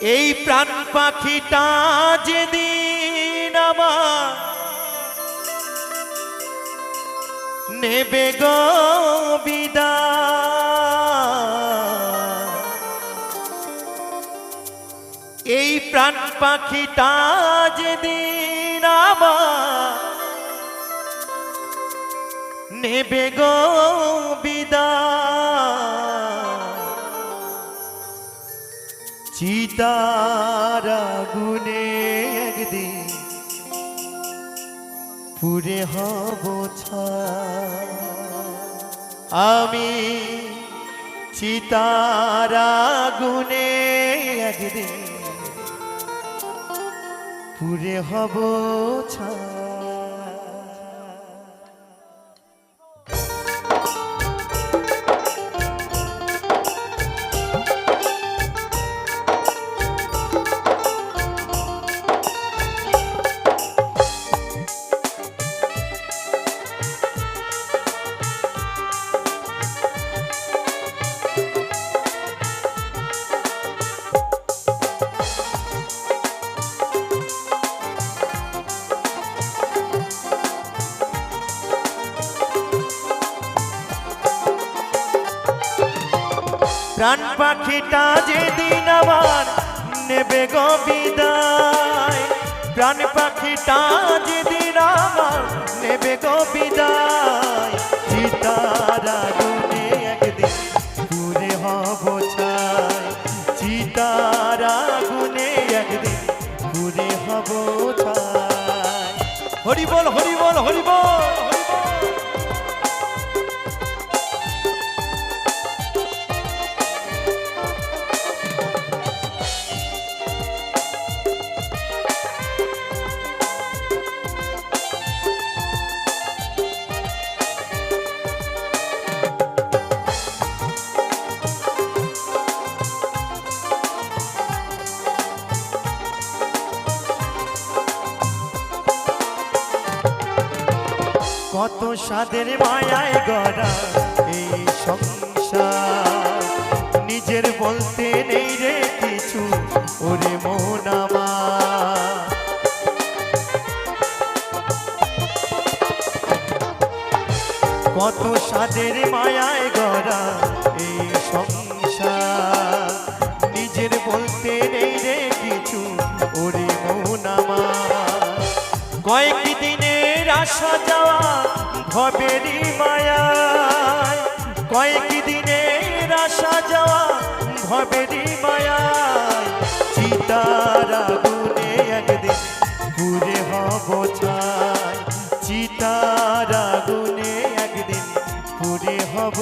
এই প্রাণ পাখিটা যেদিন আমার নেবে গো বিদায়। এই প্রাণ পাখিটা যেদিন আমার নেবে গো বিদায়। চিতারা গুনে একদিন পুরে হব আমি চিতারা গুনে একদিন পুরে হব ছাই। প্রাণ পাখিটা যেদিন আবার নেবে গো বিদায়। প্রাণ পাখিটা যেদিন আমার নেবে গো বিদায়। চিতারা গুনে একদিন পুরে হব ছাই চিতারা গুনে একদিন পুরে হব ছাই হরি বল, হরি কত সাদের মায়ায় গড়া এই সংসার নিজের বলতে নেই রে কিছু, ওরে মন। কত সাদের মায়ায় গড়া ভবেরই মায়ায়। কয়েক দিনের আসা যাওয়া ভবেরই মায়ায়। চিতারা গুনে একদিন পুরে হব চায় চিতারা গুনে একদিন পুরে হব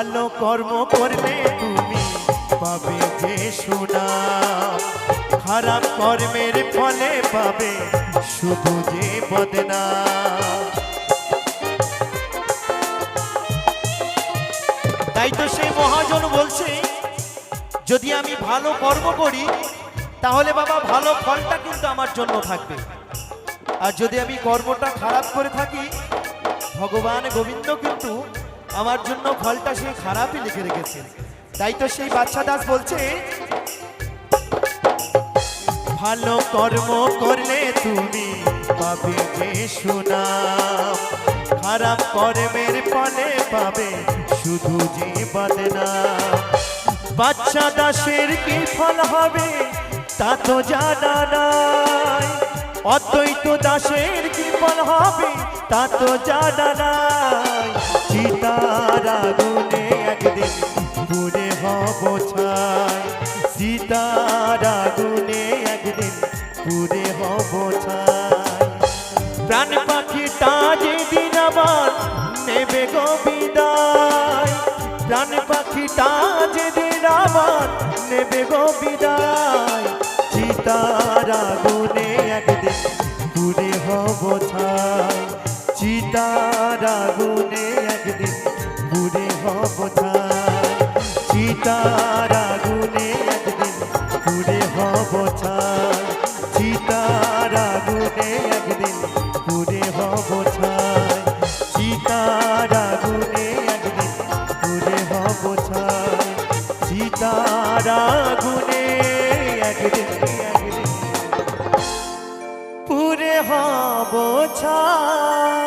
ভালো কর্ম করলে তুমি পাবে যে সোনা। খারাপ কর্মের ফলে পাবে শুধু যে বদনা। তাই তো সেই মহাজন বলছে, যদি আমি ভালো কর্ম করি, তাহলে বাবা ভালো ফলটা কিন্তু আমার জন্য থাকবে। আর যদি আমি কর্মটা খারাপ করে থাকি, ভগবান গোবিন্দ কিন্তু আমার জন্য ফলটা সে খারাপই লিখে রেখেছে। তাই তো সেই বাচ্চা দাস বলছে, ভালো কর্ম করলে তুমি পাবে যে সুনাম। খারাপ কর্মের ফলে পাবে শুধু যে বদনাম বাচ্চা দাসের কি ফল হবে তা তো জানা নাই। অদ্বৈত দাসের কি ফল হবে তা তো জানা নাই। চিতারা গুনে একদিন পুরে হব ছাই। সীতারা গুনে একদিন পুরে হব ছাই। প্রাণ পাখিটা যেদিন আমার নেবে গো বিদায়। প্রাণ সীতা যেদিন আমার নেবে গো বিদায়। চিতার আগুনে একদিন পুরে হব ছাই। চিতার আগুনে তারা গুনে একদিন পুরে হব ছায় সীতারা গুনে একদিন পুরে হব ছায় সীতারা গুনে একদিন পুরে হব ছায়